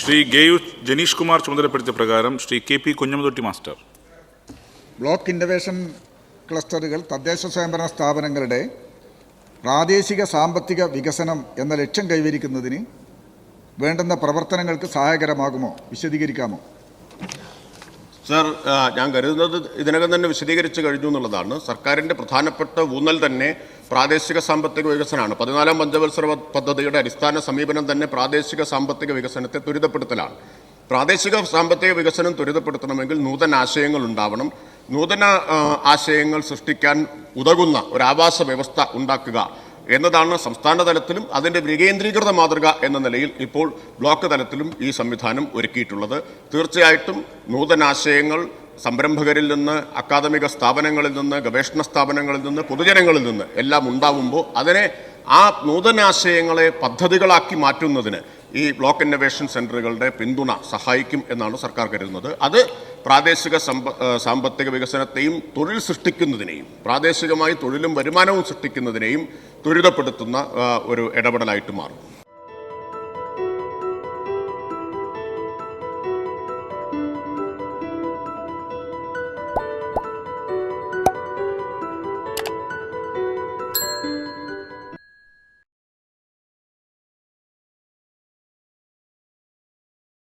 ശ്രീ ഗേയു ജനീഷ് കുമാർ ചുമതലപ്പെടുത്തിയ പ്രകാരം Shri K P Kunhamathotti master. Block innovation ക്ലസ്റ്ററുകൾ തദ്ദേശ സ്വയംഭരണ സ്ഥാപനങ്ങളുടെ പ്രാദേശിക സാമ്പത്തിക വികസനം എന്ന ലക്ഷ്യം കൈവരിക്കുന്നതിന് വേണ്ടുന്ന പ്രവർത്തനങ്ങൾക്ക് സഹായകരമാകുമോ? വിശദീകരിക്കാമോ? സർ ഞാൻ കരുതുന്നത് ഇതിനകം തന്നെ വിശദീകരിച്ചു കഴിഞ്ഞു എന്നുള്ളതാണ്. സർക്കാരിന്റെ പ്രധാനപ്പെട്ട ഊന്നൽ തന്നെ പ്രാദേശിക സാമ്പത്തിക വികസനമാണ്. പതിനാലാം പഞ്ചവത്സര പദ്ധതിയുടെ അടിസ്ഥാന സമീപനം തന്നെ പ്രാദേശിക സാമ്പത്തിക വികസനത്തെ ത്വരിതപ്പെടുത്തലാണ്. പ്രാദേശിക സാമ്പത്തിക വികസനം ത്വരിതപ്പെടുത്തണമെങ്കിൽ നൂതന ആശയങ്ങൾ ഉണ്ടാവണം. നൂതന ആശയങ്ങൾ സൃഷ്ടിക്കാൻ ഉതകുന്ന ഒരു ആവാസ വ്യവസ്ഥ ഉണ്ടാക്കുക. എന്നതാണ് സംസ്ഥാന തലത്തിലും അതിന്റെ വികേന്ദ്രീകൃത മാതൃക എന്ന നിലയിൽ ഇപ്പോൾ ബ്ലോക്ക് തലത്തിലും ഈ സംവിധാനം ഒരുക്കിയിട്ടുള്ളത്. തീർച്ചയായിട്ടും നൂതനാശയങ്ങൾ സംരംഭകരിൽ നിന്ന് അക്കാദമിക സ്ഥാപനങ്ങളിൽ നിന്ന് ഗവേഷണ സ്ഥാപനങ്ങളിൽ നിന്ന് പൊതുജനങ്ങളിൽ നിന്ന് എല്ലാം ഉണ്ടാവുമ്പോൾ അതിനെ ആ നൂതനാശയങ്ങളെ പദ്ധതികളാക്കി മാറ്റുന്നതിന് ഈ ബ്ലോക്ക് ഇന്നവേഷൻ സെന്ററുകളുടെ പിന്തുണ സഹായിക്കും എന്നാണ് സർക്കാർ കരുതുന്നത്. അത് പ്രാദേശിക സമ്പ സാമ്പത്തിക വികസനത്തെയും തൊഴിൽ സൃഷ്ടിക്കുന്നതിനെയും പ്രാദേശികമായി തൊഴിലും വരുമാനവും സൃഷ്ടിക്കുന്നതിനെയും ത്വരിതപ്പെടുത്തുന്ന ഒരു ഇടപെടലായിട്ട് മാറും.